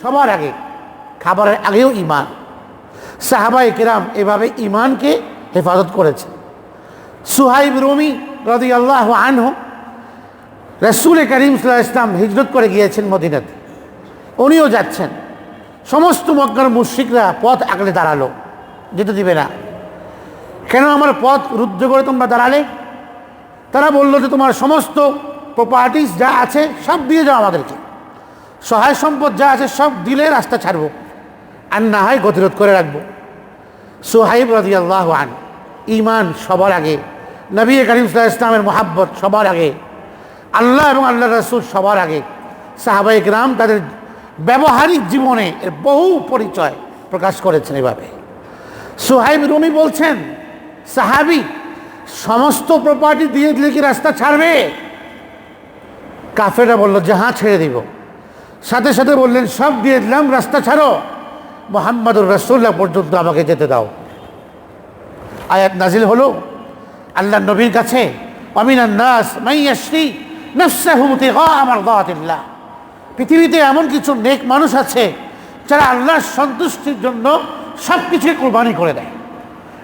সবার আগে, খাবারের আগেও ইমান সাহাবাই কিরাম এভাবে ইমানকে হেফাজত করেছে। সুহাইব রুমি রদি আল্লাহ আনহ রসুল করিম সাল্লাহ ইসলাম হিজরত করে গিয়েছেন মদিনাতে। উনিও যাচ্ছেন। সমস্ত মক্কার মুশ্রিকরা পথ আগলে দাঁড়াল। যেতে দিবে না। কেন আমার পথ রুদ্ধ করে তোমরা দাঁড়ালে? তারা বলল যে তোমার সমস্ত প্রপার্টিস যা আছে সব দিয়ে যাও আমাদেরকে। সহায় সম্পদ যা আছে সব দিলে রাস্তা ছাড়বো আর না হয় গতিরোধ করে রাখব। সোহাইব রাজি আল্লাহ আন ইমান সবার আগে, নবী করিম ইসলামের মহাব্বত সবার আগে, আল্লাহ এবং আল্লাহ রসুল সবার আগে সাহাবাই গ্রাম তাদের ব্যবহারিক জীবনে এর বহু পরিচয় প্রকাশ করেছেন এভাবে। সোহাইব রুমি বলছেন, সাহাবি, সমস্ত প্রপার্টি দিয়ে দিলে কি রাস্তা ছাড়বে? কাফেরা বলল, যে হ্যাঁ ছেড়ে দিব। সাথে সাথে বললেন, সব দিয়ে দিলাম, রাস্তা ছাড়ো। মোহাম্মদুর রসুল্লাহ পর্যন্ত আমাকে যেতে দাও। আয়াত নাজিল হলো, আল্লাহ নবীর কাছে নফসাহুমতি আমার পৃথিবীতে এমন কিছু নেক মানুষ আছে যারা আল্লাহর সন্তুষ্টির জন্য সব কিছুকে কোরবানি করে দেয়।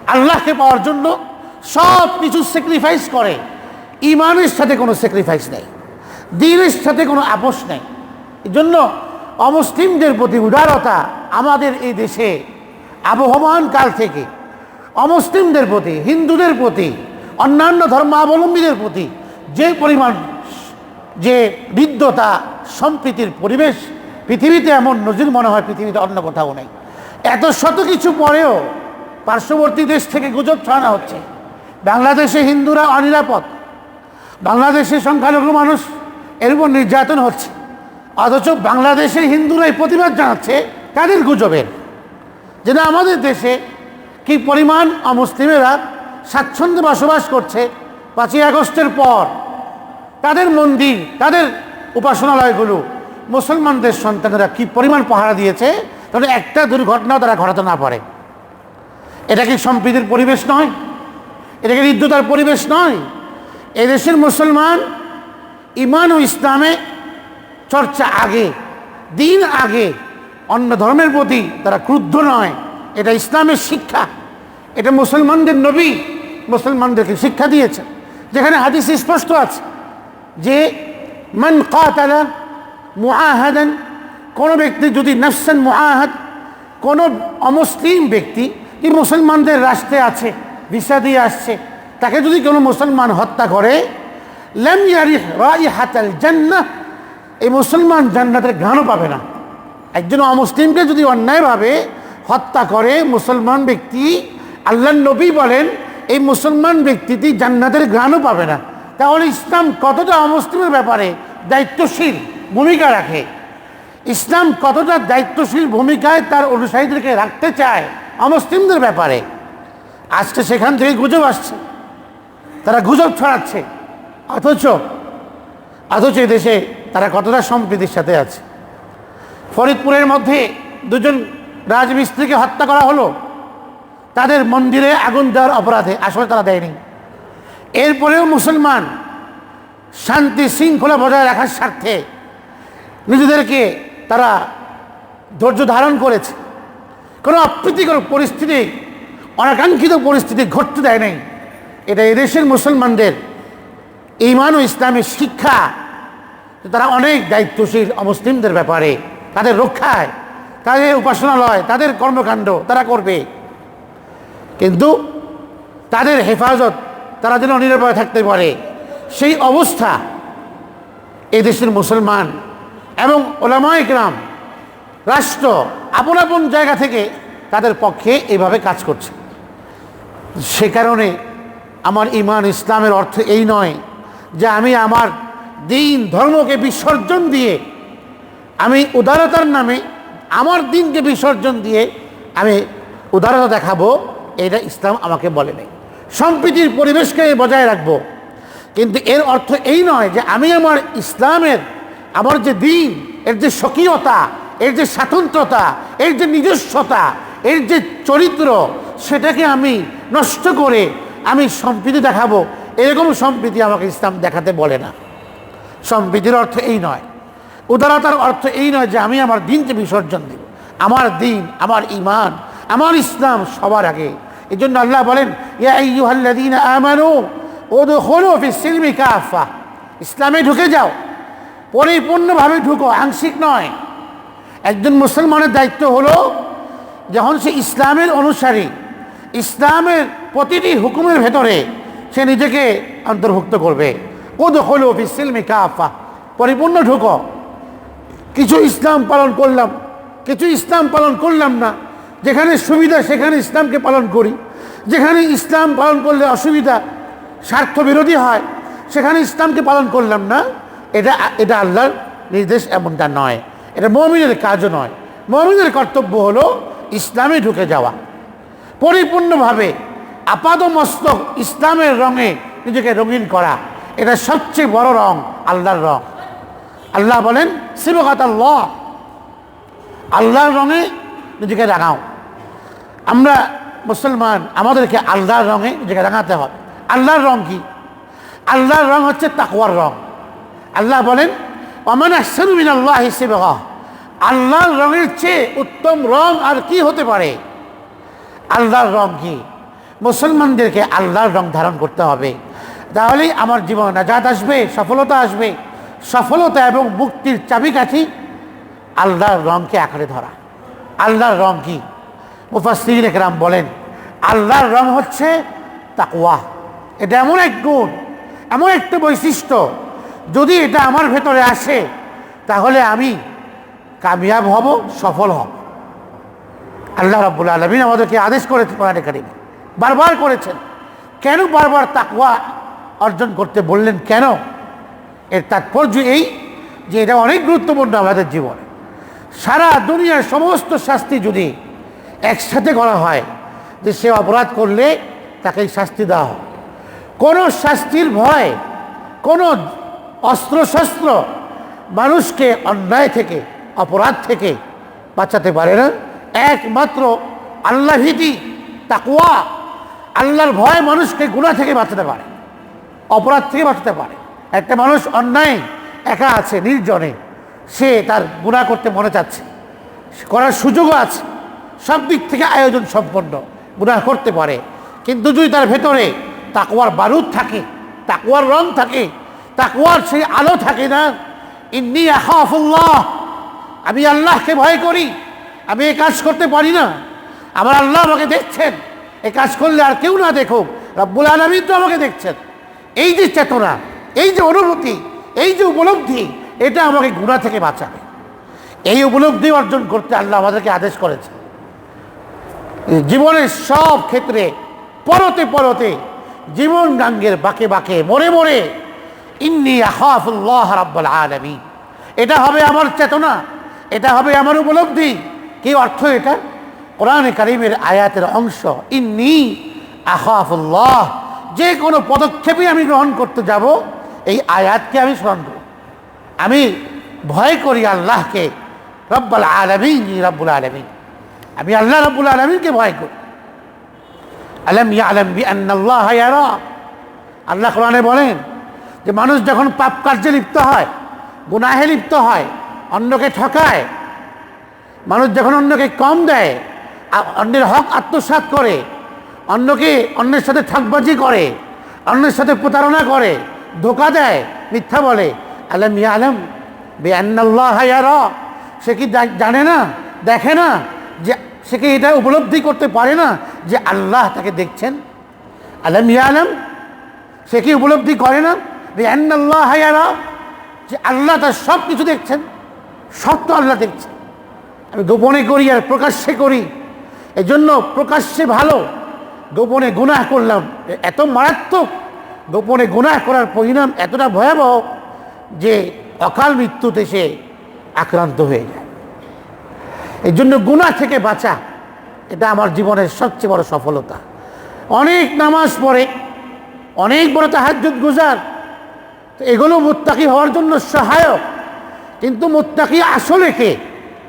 আল্লাহকে পাওয়ার জন্য সব কিছু স্যাক্রিফাইস করে। ইমানের সাথে কোনো স্যাক্রিফাইস নেই। দিনের সাথে কোনো আপোষ নেই। এই জন্য অমুসলিমদের প্রতি উদারতা আমাদের এই দেশে আবহমান কাল থেকে। অমুসলিমদের প্রতি, হিন্দুদের প্রতি, অন্যান্য ধর্মাবলম্বীদের প্রতি যে পরিমাণ, যে হৃদ্যতা সম্প্রীতির পরিবেশ পৃথিবীতে এমন নজির মনে হয় পৃথিবীতে অন্য কোথাও নেই। এত শত কিছু পরেও পার্শ্ববর্তী দেশ থেকে গুজব ছড়ানো হচ্ছে। বাংলাদেশে হিন্দুরা অনিরাপদ। বাংলাদেশে সংখ্যালঘু মানুষ এর উপর নির্যাতন হচ্ছে। অথচ বাংলাদেশের হিন্দুরাই প্রতিবাদ জানাচ্ছে তাদের গুজবের। যেটা আমাদের দেশে কি পরিমাণ অমুসলিমেরা স্বাচ্ছন্দ্যে বসবাস করছে পাঁচই আগস্টের পর। তাদের মন্দির, তাদের উপাসনালয়গুলো মুসলমানদের সন্তানেরা কি পরিমাণ পাহারা দিয়েছে, তাহলে একটা দুর্ঘটনাও তারা ঘটাতে না পারে। এটা কি সম্প্রীতির পরিবেশ নয়? এটা কি হৃদ্যতার পরিবেশ নয়? এদেশের মুসলমান ইমান ও ইসলামে চর্চা আগে, দিন আগে। অন্য ধর্মের প্রতি তারা ক্রুদ্ধ নয়। এটা ইসলামের শিক্ষা। এটা মুসলমানদের নবী মুসলমানদেরকে শিক্ষা দিয়েছে যেখানে হাদিস স্পষ্ট আছে যে, মান কাতালা মুআহাদান কোনো ব্যক্তি যদি নফসান মুআহাদ, কোনো অমুসলিম ব্যক্তি যে মুসলমানদের রাষ্ট্রে আছে, ভিসা দিয়ে আসছে, তাকে যদি কোনো মুসলমান হত্যা করে, লেম ইয়ারি রাই হাতাল জান্নাহ এই মুসলমান জান্নাতের ঘ্রাণও পাবে না। একজন অমুসলিমকে যদি অন্যায়ভাবে হত্যা করে মুসলমান ব্যক্তি আল্লাহ নবী বলেন, এই মুসলমান ব্যক্তিটি জান্নাতের ঘ্রাণও পাবে না। তাহলে ইসলাম কতটা অমুসলিমের ব্যাপারে দায়িত্বশীল ভূমিকা রাখে? ইসলাম কতটা দায়িত্বশীল ভূমিকায় তার অনুসারীদেরকে রাখতে চায় অমুসলিমদের ব্যাপারে? আজকে সেখান থেকে গুজব আসছে। তারা গুজব ছড়াচ্ছে। অথচ অথচ দেশে কতটা সম্প্রীতির সাথে আছে। ফরিদপুরের মধ্যে দুজন রাজমিস্ত্রিকে হত্যা করা হলো। তাদের মন্দিরে আগুন দেওয়ার অপরাধে আসলে তারা দেয়নি। এরপরেও মুসলমান শান্তি শৃঙ্খলা বজায় রাখার স্বার্থে নিজেদেরকে তারা ধৈর্য ধারণ করেছে। কোনো অপ্রীতিকর পরিস্থিতি, অনাকাঙ্ক্ষিত পরিস্থিতি ঘটতে দেয় নাই। এটা এদেশের মুসলমানদের ইমান ও ইসলামের শিক্ষা তারা অনেক দায়িত্বশীল অমুসলিমদের ব্যাপারে, তাদের রক্ষায়, তাদের উপাসনালয়, তাদের কর্মকাণ্ড তারা করবে। কিন্তু তাদের হেফাজত, তারা যেন নিরাপদে থাকতে পারে। সেই অবস্থা এদেশের মুসলমান এবং ওলামায় গ্রাম রাষ্ট্র আপন আপন জায়গা থেকে তাদের পক্ষে এভাবে কাজ করছে। সে কারণে আমার ইমান ইসলামের অর্থ এই নয় যে আমি আমার ধর্মকে বিসর্জন দিয়ে আমি উদারতার নামে আমার দিনকে বিসর্জন দিয়ে আমি উদারতা দেখাবো, এটা ইসলাম আমাকে বলে নেই। সম্প্রীতির পরিবেশকে বজায় রাখব। কিন্তু এর অর্থ এই নয় যে আমি আমার ইসলামের, আমার যে দিন, এর যে স্বকীয়তা, এর যে স্বাতন্ত্রতা, এর যে নিজস্বতা, এর যে চরিত্র, সেটাকে আমি নষ্ট করে আমি সম্প্রীতি দেখাবো, এরকম সম্প্রীতি আমাকে ইসলাম দেখাতে বলে না। সম্প্রীতির অর্থ এই নয়। উদারতার অর্থ এই নয় যে আমি আমার দিনকে বিসর্জন দিব। আমার দিন, আমার ইমান আমার ইসলাম সবার আগে। এই জন্য আল্লাহ বলেন ইসলামে ঢুকে যাও। পরিপূর্ণভাবে ঢুকো, আংশিক নয়। একজন মুসলমানের দায়িত্ব হলো যখন সে ইসলামের অনুসারী, ইসলামের প্রতিটি হুকুমের ভেতরে সে নিজেকে অন্তর্ভুক্ত করবে। কোদ হলো ফিসিলমি কাফা। পরিপূর্ণ ঢুকো। কিছু ইসলাম পালন করলাম, কিছু ইসলাম পালন করলাম না। যেখানে সুবিধা, সেখানে ইসলামকে পালন করি। যেখানে ইসলাম পালন করলে অসুবিধা স্বার্থ বিরোধী হয়, সেখানে ইসলামকে পালন করলাম না। এটা এটা আল্লাহর নির্দেশ এমনটা নয়। এটা মমিনের কাজও নয়। মমিনের কর্তব্য হলো ইসলামে ঢুকে যাওয়া। পরিপূর্ণভাবে আপাদ মস্তক ইসলামের রঙে নিজেকে রঙিন করা। এটা সবচেয়ে বড় রং, আল্লাহর রং। আল্লাহ বলেন শিবকাত আল্লাহ। আল্লাহর রঙে নিজেকে রাঙাও। আমরা মুসলমান, আমাদেরকে আল্লাহর রঙে নিজেকে রাঙাতে হবে। আল্লাহর রং কি? আল্লাহর রং হচ্ছে তাকওয়ার রং। আল্লাহ বলেন অমান আসমিন আল্লাহ হিসেবে আল্লাহর রঙের চেয়ে উত্তম রং আর কি হতে পারে? আল্লাহর রং কি? মুসলমানদেরকে আল্লাহর রং ধারণ করতে হবে। তাহলেই আমার জীবন নাজাত আসবে, সফলতা আসবে। সফলতা এবং মুক্তির চাবিকাঠি আল্লাহর রংকে আঁকড়ে ধরা। আল্লাহর রং কি? মুফাসির একরাম বলেন, আল্লাহর রং হচ্ছে তাকুয়া এটা এমন এক গুণ, এমন একটা বৈশিষ্ট্য। যদি এটা আমার ভেতরে আসে, তাহলে আমি কামিয়াব হব, সফল হব। আল্লাহ রাব্বুল আলমিন আমাদেরকে আদেশ করেছে বারবার করেছেন। কেন বারবার তাকুয়া অর্জন করতে বললেন কেন? এর তাৎপর্য এই যে এটা অনেক গুরুত্বপূর্ণ আমাদের জীবনে। সারা দুনিয়ার সমস্ত শাস্তি যদি একসাথে করা হয়, যে সে অপরাধ করলে তাকে শাস্তি দেওয়া হয় কোনো শাস্তির ভয়, কোনো অস্ত্রশস্ত্র মানুষকে অন্যায় থেকে, অপরাধ থেকে বাঁচাতে পারে না। একমাত্র আল্লাহ ভীতি তাকুয়া আল্লাহর ভয় মানুষকে গুণা থেকে বাঁচাতে পারে। অপরাধ থেকে বাঁচাতে পারে। একটা মানুষ অন্যায়, একা আছে, নির্জনে, সে তার গুণা করতে মনে চাচ্ছে করার সুযোগও আছে, সব দিক থেকে আয়োজন সম্পন্ন গুণা করতে পারে। কিন্তু যদি তার ভেতরে তাকুয়ার বারুদ থাকে তাকুয়ার রং থাকে তাকুয়ার সেই আলো থাকে না, ইন্নি আখাফুল্লাহ, আমি আল্লাহকে ভয় করি, আমি এ কাজ করতে পারি না। আমার আল্লাহ আমাকে দেখছেন, এ কাজ করলে আর কেউ না দেখুক, রব্বুল আলমিন তো আমাকে দেখছেন। এই যে চেতনা, এই যে অনুভূতি, এই যে উপলব্ধি, এটা আমাকে গুণা থেকে বাঁচাবে। এই উপলব্ধি অর্জন করতে আল্লাহ আমাদেরকে আদেশ করেছে জীবনের সব ক্ষেত্রে পরতে পরতে জীবন গাঙ্গের বাঁকে বাঁকে মরে মরে ইন্নি আহাফুল্লাহ রাব্বুল আলামিন। এটা হবে আমার চেতনা, এটা হবে আমার উপলব্ধি। কি অর্থ এটা? কোরআনে কারিমের আয়াতের অংশ, ইন্নি আহাফুল্লাহ যে কোনো পদক্ষেপই আমি গ্রহণ করতে যাব, এই আয়াতকে আমি স্মরণ করব। আমি ভয় করি আল্লাহকে, রব্বাল আলমিন রব্বুল আলমিন। আমি আল্লাহ রব্বুল আলমিনকে ভয় করি। আলম ইয়া আলম বি আল্লাহ আল্লাহ কোরআনে বলেন যে মানুষ যখন পাপ কার্যে লিপ্ত হয়, গুনাহে লিপ্ত হয়, অন্যকে ঠকায়, মানুষ যখন অন্যকে কম দেয় অন্যের হক আত্মসাৎ করে অন্যকে অন্যের সাথে ঠকবাজি করে, অন্যের সাথে প্রতারণা করে, ধোকা দেয়, মিথ্যা বলে। আলম ইয়া আলম বে আন্নাল্লাহ ইয়ারা। সে কি জানে না, দেখে না যে সে কি এটা উপলব্ধি করতে পারে না যে আল্লাহ তাকে দেখছেন? আলম ইয়া আলম, সে কি উপলব্ধি করে না যে আন্নাল্লাহ ইয়ারা যে আল্লাহ তার সব কিছু দেখছেন? সব তো আল্লাহ দেখছেন। আমি গোপনে করি আর প্রকাশ্যে করি। এজন্য প্রকাশ্যে ভালো গোপনে গুনাহ করলাম। এত মারাত্মক গোপনে গুনাহ করার পরিণাম এতটা ভয়াবহ যে অকাল মৃত্যুতে সে আক্রান্ত হয়ে যায়। এই জন্য গুনাহ থেকে বাঁচা, এটা আমার জীবনের সবচেয়ে বড় সফলতা। অনেক নামাজ পড়ে, অনেক বড় তাহাজ্জুদ গুজার এগুলো মুত্তাকি হওয়ার জন্য সহায়ক। কিন্তু মুত্তাকি আসলে কে?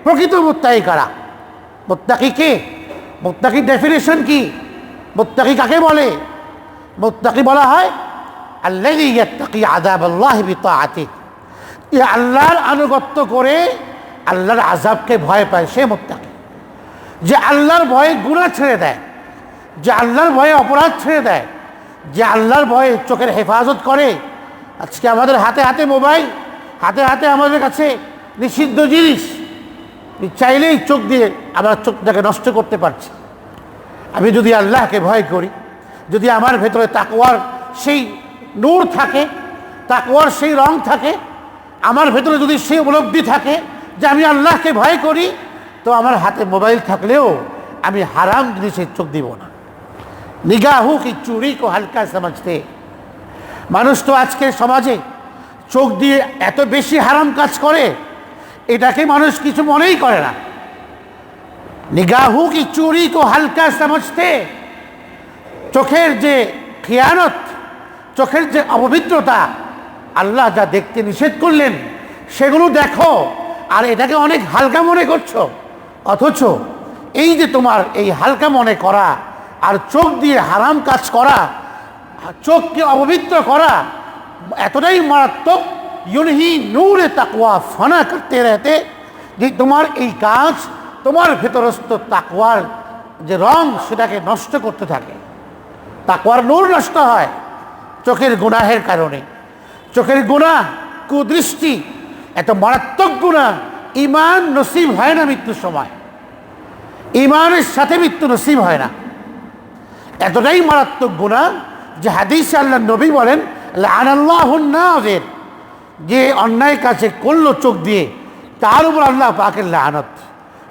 প্রকৃত মুত্তাকি কারা? মুত্তাকি কে? মুত্তাকির ডেফিনেশন কি? মুত্তাকি কাকে বলে? মুত্তাকি বলা হয় আল্লাহি ইয়াত্তাকি আযাব আল্লাহ এ আল্লাহর আনুগত্য করে আল্লাহর আজাবকে ভয় পায় সে মোত্তাকি। যে আল্লাহর ভয়ে গুণা ছেড়ে দেয়, যে আল্লাহর ভয়ে অপরাধ ছেড়ে দেয়, যে আল্লাহর ভয়ে চোখের হেফাজত করে। আজকে আমাদের হাতে হাতে মোবাইল, হাতে হাতে আমাদের কাছে নিষিদ্ধ জিনিস। চাইলেই চোখ দিয়ে আমার চোখটাকে নষ্ট করতে পারছি। আমি যদি আল্লাহকে ভয় করি, যদি আমার ভেতরে তাকওয়ার সেই নূর থাকে, তাকওয়ার সেই রং থাকে, আমার ভেতরে যদি সেই উপলব্ধি থাকে যে আমি আল্লাহকে ভয় করি, তো আমার হাতে মোবাইল থাকলেও আমি হারাম জিনিসের চোখ দিব না। নিগাহু কি চুরি কো হালকা সমাজতে। মানুষ তো আজকের সমাজে চোখ দিয়ে এত বেশি হারাম কাজ করে, এটাকে মানুষ কিছু মনেই করে না। নিগাহু কি চুরি কো হালকা সমঝতে চোখের যে খেয়ানত, চোখের যে অপবিত্রতা, আল্লাহ যা দেখতে নিষেধ করলেন, সেগুলো দেখো, আর এটাকে অনেক হালকা মনে করছ। অথচ এই যে তোমার এই হালকা মনে করা, আর চোখ দিয়ে হারাম কাজ করা, চোখকে অপবিত্র করা, এতটাই মারাত্মক, ইউনহি নূরে তাকুয়া ফানা করতে রেতে যে তোমার এই কাজ তোমার ভেতরস্থ তাকুয়ার যে রং, সেটাকে নষ্ট করতে থাকে। তাকুয়ার নূর নষ্ট হয় চোখের গুনাহের কারণে। চোখের গুণা কুদৃষ্টি, এত মারাত্মক গুণা ইমান নসিব হয় না মৃত্যুর সময়। ইমানের সাথে মৃত্যু নসিব হয় না। এতটাই মারাত্মক গুণা যে হাদিস আল্লাহ নবী বলেন আনাল্লাহর যে অন্যায় কাছে করল চোখ দিয়ে, তার উপর আল্লাহ পাকের লানত।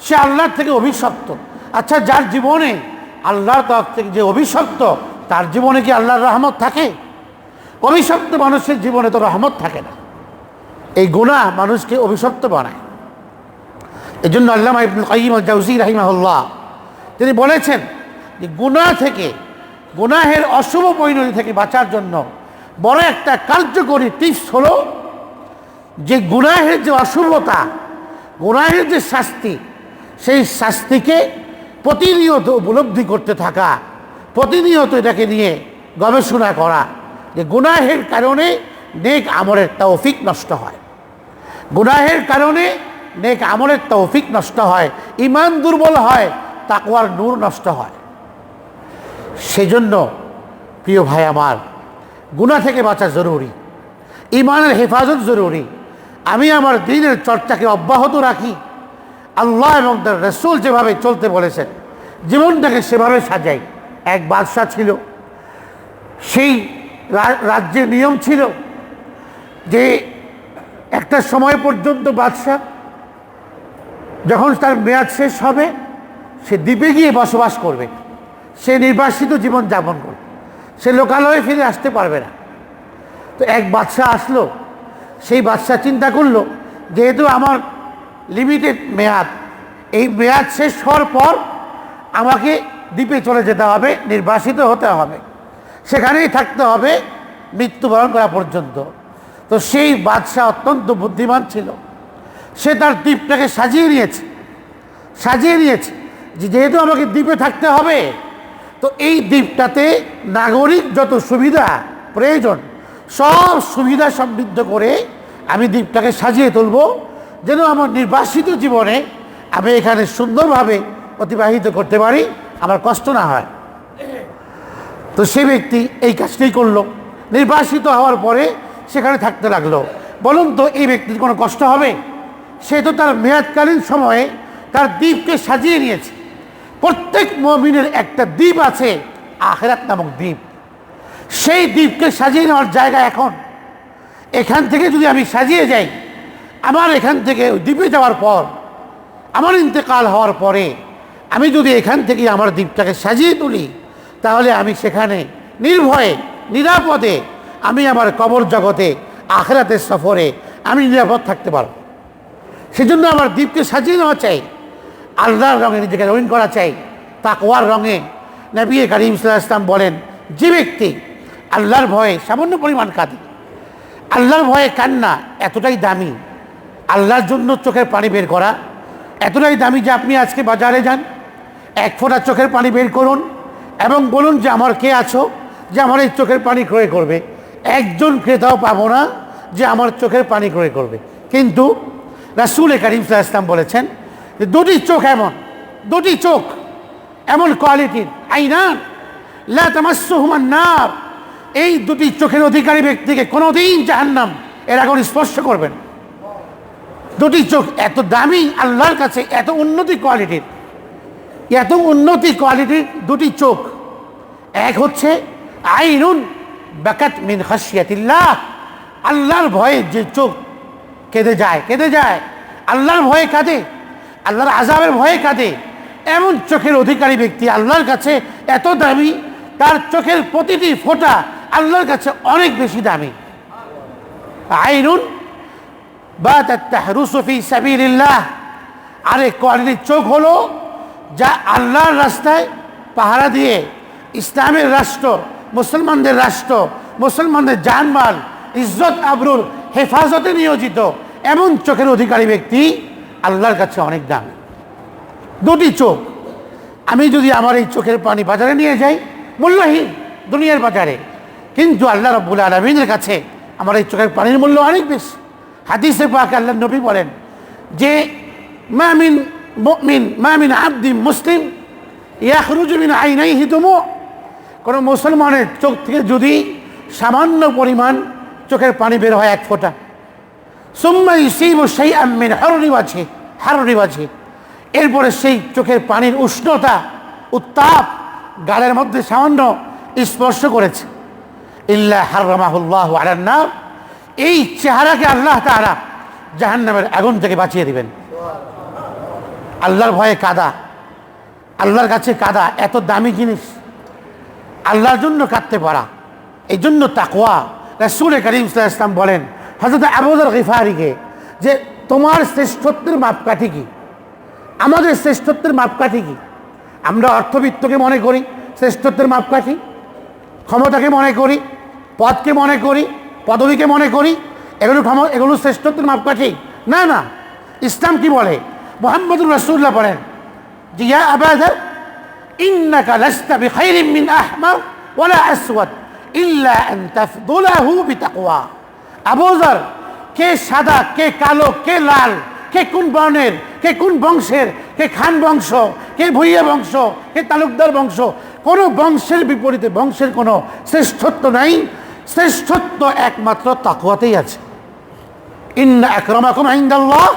সে আল্লাহর থেকে অভিশপ্ত। আচ্ছা যার জীবনে আল্লাহর তরফ থেকে যে অভিশপ্ত, তার জীবনে কি আল্লাহর রহমত থাকে? অভিশপ্ত মানুষের জীবনে তো রহমত থাকে না। এই গুণা মানুষকে অভিশপ্ত বানায়। এই জন্য আল্লাহ রাহিমাহুল্লাহ, তিনি বলেছেন যে গুণা থেকে, গুনাহের অশুভ পরিণতি থেকে বাঁচার জন্য বড় একটা কার্যকরী টিপস হলো যে গুনাহের যে অশুভতা, গুনাহের যে শাস্তি সেই শাস্তিকে প্রতিনিয়ত উপলব্ধি করতে থাকা, প্রতিনিয়ত এটাকে নিয়ে গবেষণা করা যে গুনাহের কারণে নেক আমলের তৌফিক নষ্ট হয়। গুনাহের কারণে নেক আমলের তৌফিক নষ্ট হয় ইমান দুর্বল হয়, তাকওয়ার নূর নষ্ট হয়। সেজন্য প্রিয় ভাই আমার গুণা থেকে বাঁচা জরুরি ইমানের হেফাজত জরুরি। আমি আমার দিনের চর্চাকে অব্যাহত রাখি। আল্লাহ এবং তার রসুল যেভাবে চলতে বলেছেন, জীবনটাকে সেভাবে সাজাই। এক বাদশাহ ছিল, সেই রা- রাজ্যের নিয়ম ছিল যে একটা সময় পর্যন্ত বাদশাহ যখন তার মেয়াদ শেষ হবে, সে দ্বীপে গিয়ে বসবাস করবে। সে নির্বাসিত জীবন যাপন করবে। সে লোকালয়ে ফিরে আসতে পারবে না। তো এক বাদশাহ আসলো, সেই বাদশাহ চিন্তা করল, যেহেতু আমার লিমিটেড মেয়াদ। এই মেয়াদ শেষ হওয়ার পর আমাকে দ্বীপে চলে যেতে হবে, নির্বাসিত হতে হবে। সেখানেই থাকতে হবে মৃত্যুবরণ করা পর্যন্ত। তো সেই বাদশাহ অত্যন্ত বুদ্ধিমান ছিল। সে তার দ্বীপটাকে সাজিয়ে নিয়েছে। সাজিয়ে নিয়েছে যে যেহেতু আমাকে দ্বীপে থাকতে হবে, তো এই দ্বীপটাতে নাগরিক যত সুবিধা প্রয়োজন, সব সুবিধা সমৃদ্ধ করে আমি দ্বীপটাকে সাজিয়ে তুলব। যেন আমার নির্বাসিত জীবনে আমি এখানে সুন্দরভাবে অতিবাহিত করতে পারি, আমার কষ্ট না হয়। তো সে ব্যক্তি এই কাজটাই করল। নির্বাসিত হওয়ার পরে সেখানে থাকতে লাগল। বলুন তো, এই ব্যক্তির কোনো কষ্ট হবে? সে তো তার মেয়াদকালীন সময়ে তার দ্বীপকে সাজিয়ে নিয়েছে। প্রত্যেক মমিনের একটা দ্বীপ আছে, আখেরাত নামক দ্বীপ। সেই দ্বীপকে সাজিয়ে নেওয়ার জায়গা এখন। এখান থেকে যদি আমি সাজিয়ে যাই আমার এখান থেকে দ্বীপে যাওয়ার পর, আমার ইন্তেকাল হওয়ার পরে, আমি যদি এখান থেকে আমার দ্বীপটাকে সাজিয়ে তুলি, তাহলে আমি সেখানে নির্ভয়ে, নিরাপদে, আমি আমার কবর জগতে আখেরাতের সফরে, আমি নিরাপদ থাকতে পারব। সেজন্য আমার দ্বীপকে সাজিয়ে নেওয়া চাই, আল্লাহর রঙে নিজেকে রঙিন করা চাই। তাকওয়ার রঙে নবী করিম ইসলাম বলেন, যে ব্যক্তি আল্লাহর ভয়ে সামান্য পরিমাণ কাঁদে, আল্লাহর ভয়ে কান্না এতটাই দামি আল্লাহর জন্য চোখের পানি বের করা। এতটাই দামি যে আপনি আজকে বাজারে যান, এক ফোঁটা চোখের পানি বের করুন এবং বলুন যে আমার কে আছো যে আমার এই চোখের পানি ক্রয় করবে। একজন ক্রেতাও পাবো না যে আমার চোখের পানি ক্রয় করবে। কিন্তু রাসুল করিম ইসলাম বলেছেন যে দুটি চোখ এমন, দুটি চোখ এমন কোয়ালিটির, আইনান, লা তামাসসুহুমান নার এই দুটি চোখের অধিকারী ব্যক্তিকে কোনোদিন জাহান্নাম এর আগুন স্পর্শ করবেন দুটি চোখ এত দামি আল্লাহর কাছে, এত উন্নতি কোয়ালিটির। এত উন্নতি কোয়ালিটির দুটি চোখ। এক হচ্ছে, আইনুন বাকাত মিন খাসিয়াতিল্লাহ আল্লাহর ভয়ে যে চোখ কেঁদে যায় কেঁদে যায়। আল্লাহর ভয়ে কাঁদে, আল্লাহর আজাবের ভয়ে কাঁদে। এমন চোখের অধিকারী ব্যক্তি আল্লাহর কাছে এত দামি, তার চোখের প্রতিটি ফোঁটা আল্লাহর কাছে অনেক বেশি দামি। আইনুন বা তাহরুসফি সাবিল্লাহ কোয়ালিটির চোখ হলো যা আল্লাহর রাস্তায় পাহারা দিয়ে ইসলামের রাষ্ট্র, মুসলমানদের রাষ্ট্র, মুসলমানদের জানমাল, ইজ্জত আবরুর হেফাজতে নিয়োজিত এমন চোখের অধিকারী ব্যক্তি আল্লাহর কাছে অনেক দাম। দুটি চোখ। আমি যদি আমার এই চোখের পানি বাজারে নিয়ে যাই, মূল্যহীন দুনিয়ার বাজারে, কিন্তু আল্লাহ রব্বুল আলমিনের কাছে আমার এই চোখের পানির মূল্য অনেক বেশি। হাদিসে পাক আল্লাহ নবী বলেন যে মামিন মুমিন মামিন আব্দি মুসলিম ইয়াখরুজমিন আইনাই হিতুমো কোনো মুসলমানের চোখ থেকে যদি সামান্য পরিমাণ চোখের পানি বের হয় এক ফোঁটা। সুম্মাই সেই সেই আমিন হারুনি বাছে হারুনি বাছে এরপরে সেই চোখের পানির উষ্ণতা, উত্তাপ গালের মধ্যে সামান্য স্পর্শ করেছে। ইল্লা হার হারামাহুল্লাহ আলান্নার। এই চেহারাকে আল্লাহ তারা জাহান্নামের আগুন থেকে বাঁচিয়ে দিবেন। আল্লাহর ভয়ে কাদা। আল্লাহর কাছে কাদা, এত দামি জিনিস। আল্লাহর জন্য কাঁদতে পারা। এই জন্য তাকোয়া রাসুল করিম ইসলাম বলেন হজরত আবুদর গিফারিকে যে তোমার শ্রেষ্ঠত্বের মাপকাঠি কি? আমাদের শ্রেষ্ঠত্বের মাপকাঠি কি? আমরা অর্থবিত্তকে মনে করি, শ্রেষ্ঠত্বের মাপকাঠি। ক্ষমতাকে মনে করি, পদকে মনে করি পদবীকে মনে করি, এগুলো ক্ষম, এগুলো শ্রেষ্ঠত্বের মাপকাঠি। না না, ইসলাম কি বলে? মোহাম্মদুর রসুল্লাহ বলেন, যে ইয়া আবাদার ইন্নাকা লাস্তা বিখাইরিম মিন আহমার ওয়ালা আসওয়াদ ইল্লা আন তাফদুলাহু বিতাকওয়া। আবুজার কে সাদা, কে কালো, কে লাল, কে কোন বর্ণের, কে কোন বংশের, কে খান বংশ, কে ভুইয়া বংশ, কে তালুকদার বংশ, কোনো বংশের বিপরীতে, বংশের কোনো শ্রেষ্ঠত্ব নাই। শ্রেষ্ঠত্ব একমাত্র তাকুয়াতেই আছে। ইন্না আকরামাকুম ইনদাল্লাহ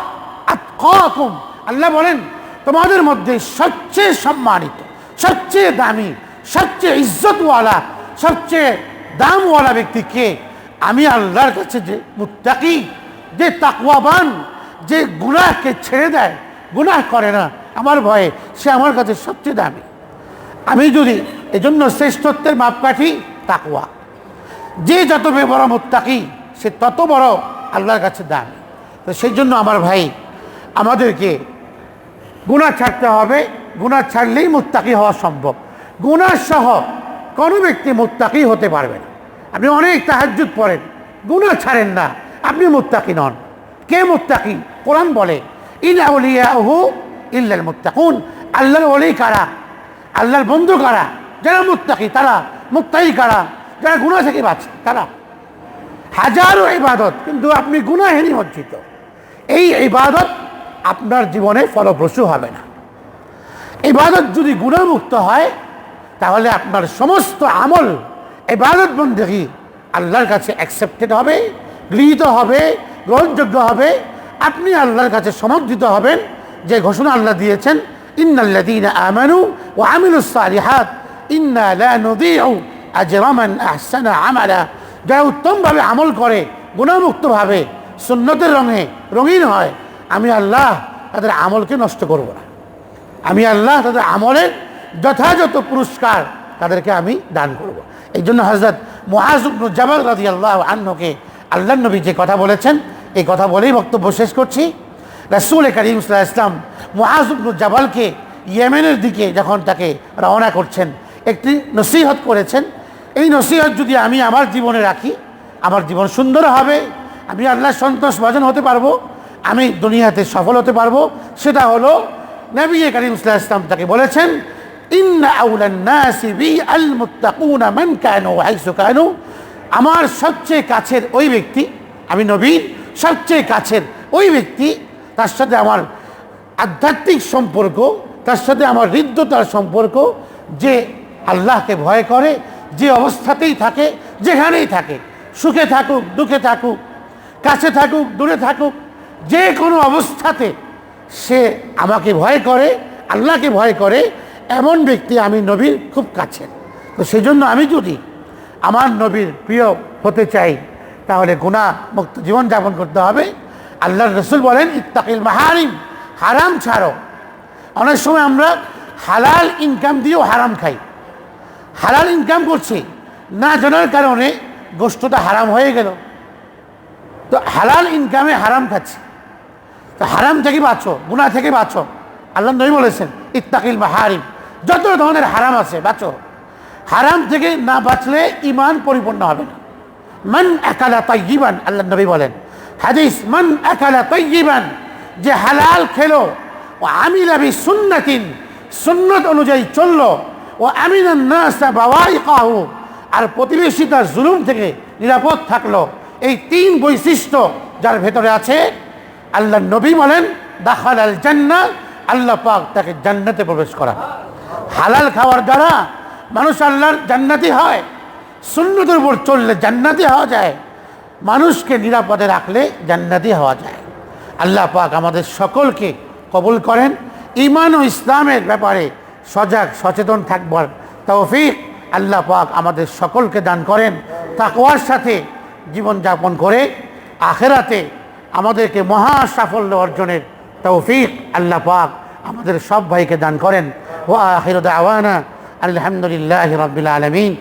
আতকাকুম। আল্লাহ বলেন, তোমাদের মধ্যে সবচেয়ে সম্মানিত, সবচেয়ে দামি, সবচেয়ে ইজ্জতওয়ালা, সবচেয়ে দামওয়ালা ব্যক্তি কে? আমি আল্লাহর কাছে যে মুত্তাকি, যে তাকওয়াবান, যে গুনাহকে ছেড়ে দেয়, গুনাহ করে না, আমার ভয়ে সে আমার কাছে সবচেয়ে দামি। আমি যদি এজন্য শ্রেষ্ঠত্বের মাপকাঠি তাকওয়া। যে যত বড় মুত্তাকি, সে তত বড় আল্লাহর কাছে দামি তো সেই জন্য আমার ভাই, আমাদেরকে গুণা ছাড়তে হবে। গুণা ছাড়লেই মুত্তাকি হওয়া সম্ভব। গুণা সহ কোনো ব্যক্তি মুত্তাকি হতে পারবে না। আপনি অনেক তাহাজ্জুদ পড়েন গুণা ছাড়েন না। আপনি মুত্তাকি নন। কে মুত্তাকি? কোরআন বলে ইন আউলিয়াহু ইল্লাল মুত্তাকুন। আল্লাহর ওলি কারা? আল্লাহর বন্ধু কারা? যারা মুত্তাকি, তারা মুক্তাই কারা? যারা গুণা থেকে বাঁচে তারা। হাজারো ইবাদত, কিন্তু আপনি গুণাহীন বঞ্চিত। এই ইবাদত আপনার জীবনে ফলপ্রসূ হবে না। ইবাদত যদি গুণামুক্ত হয়, তাহলে আপনার সমস্ত আমল ইবাদত বন্দেগী আল্লাহর কাছে অ্যাকসেপ্টেড হবে, গৃহীত হবে, গ্রহণযোগ্য হবে। আপনি আল্লাহর কাছে সমর্থিত হবেন, যে ঘোষণা আল্লাহ দিয়েছেন, ইন্নাল্লাযীনা আমানু ওয়া আমিলুস সালিহাত, ইন্না লা নুযীউ আজরা মান আহসানা আমালা যারা উত্তমভাবে আমল করে, গুণামুক্তভাবে, সুন্নতের রঙে রঙিন হয়, আমি আল্লাহ তাদের আমলকে নষ্ট করব না আমি আল্লাহ তাদের আমলের যথাযথ পুরস্কার তাদেরকে আমি দান করব। এই জন্য হজরত মহাজুবনু জাবাল রাজি আল্লাহ আন্নকে আল্লাহ নবী যে কথা বলেছেন, এই কথা বলেই বক্তব্য শেষ করছি রাসুল করিম সাল্লাহ ইসলাম মহাজুবনু জাবালকে ইয়েমেনের দিকে যখন তাকে রওনা করছেন, একটি নসিহত করেছেন এই নসিহত যদি আমি আমার জীবনে রাখি, আমার জীবন সুন্দর হবে, আমি আল্লাহ সন্তোষ ভজন হতে পারব, আমি দুনিয়াতে সফল হতে পারব, সেটা হলো নবী করিম সাল্লাহ ইসলাম তাকে বলেছেন আমার সবচেয়ে কাছের ওই ব্যক্তি, আমি নবীর সবচেয়ে কাছের ওই ব্যক্তি, তার সাথে আমার আধ্যাত্মিক সম্পর্ক, তার সাথে আমার হৃদ্যতার সম্পর্ক, যে আল্লাহকে ভয় করে যে অবস্থাতেই থাকে, যেখানেই থাকে, সুখে থাকুক, দুঃখে থাকুক, কাছে থাকুক, দূরে থাকুক, যে কোনো অবস্থাতে সে আমাকে ভয় করে, আল্লাহকে ভয় করে, এমন ব্যক্তি আমি নবীর খুব কাছের। তো সেই জন্য আমি যদি আমার নবীর প্রিয় হতে চাই, তাহলে গুণা মুক্ত জীবনযাপন করতে হবে। আল্লাহর রসুল বলেন, ইত্তাকিল মাহারিম, হারাম ছাড়ো। অনেক সময় আমরা হালাল ইনকাম দিয়েও হারাম খাই। হালাল ইনকাম করছি। না জানার কারণে গোষ্ঠটা হারাম হয়ে গেল। তো হালাল ইনকামে হারাম খাচ্ছি। তো হারাম থেকে বাঁচো গুণা থেকে বাঁচো। আল্লাহ নবী বলেছেন, ইত্তাকিল বা হারিম যত ধরনের হারাম আছে, বাঁচো। হারাম থেকে না বাঁচলে ইমান পরিপূর্ণ হবে না। মান একালা তৈবান আল্লাহ নবী বলেন। হাদিস, মান একালা তৈবান যে হালাল খেলো, ও আমি লাভি সুন্নাতিন সুন্নত অনুযায়ী চলল ও কাহু আর প্রতিবেশী তার জুলুম থেকে নিরাপদ থাকল। এই তিন বৈশিষ্ট্য যার ভেতরে আছে আল্লাহ নবী বলেন দাখাল আল জান্না আল্লাহ পাক তাকে জান্নাতে প্রবেশ করা হালাল খাওয়ার দ্বারা মানুষ আল্লাহর জান্নাতি হয়। সুন্নতের উপর চললে জান্নাতি হওয়া যায়। মানুষকে নিরাপদে রাখলে জান্নাতি হওয়া যায়। আল্লাহ পাক আমাদের সকলকে কবুল করেন। ইমান ও ইসলামের ব্যাপারে সজাগ, সচেতন থাকবার তৌফিক আল্লাহ পাক আমাদের সকলকে দান করেন। তাকওয়ার সাথে জীবনযাপন করে আখেরাতে আমাদেরকে মহা সাফল্য অর্জনের তৌফিক আল্লাহ পাক আমাদের সব ভাইকে দান করেন। ও আখির আওয়ানা আলহামদুলিল্লাহ রবিল আলমিন।